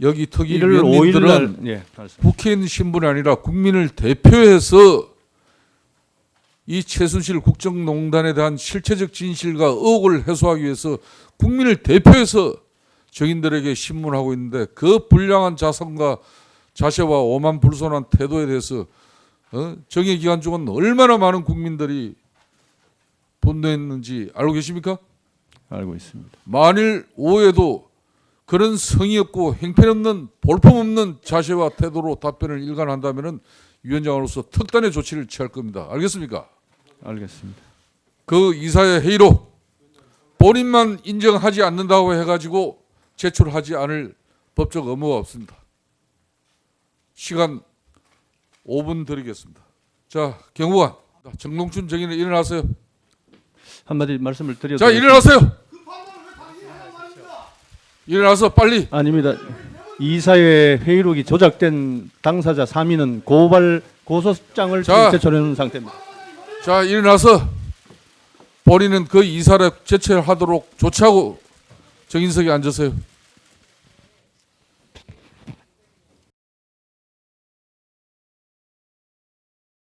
여기 특위 1월 5일 위원님들은 날 예. 국회의원 신분이 아니라 국민을 대표해서 이 최순실 국정농단에 대한 실체적 진실과 의혹을 해소하기 위해서 국민을 대표해서 정인들에게 신문하고 있는데 그 불량한 자성과 자세와 오만 불손한 태도에 대해서 어? 정의 기간 중은 얼마나 많은 국민들이 분노했는지 알고 계십니까? 알고 있습니다. 만일 오해도 그런 성의 없고 행편없는 볼품없는 자세와 태도로 답변을 일관한다면은 위원장으로서 특단의 조치를 취할 겁니다. 알겠습니까? 알겠습니다. 그 이사의 회의로 본인만 인정하지 않는다고 해가지고 제출하지 않을 법적 의무가 없습니다. 시간 5분 드리겠습니다. 자, 경무관, 정동춘 정인은 일어나세요. 한마디 말씀을 드려도 자, 일어나세요. 일어나서 빨리 아닙니다. 이사회 회의록이 조작된 당사자 3인은 고발 고소장을 자. 제출해 놓은 상태입니다. 자 일어나서 본인은 그 이사를 제출하도록 조치하고 정인석에 앉으세요.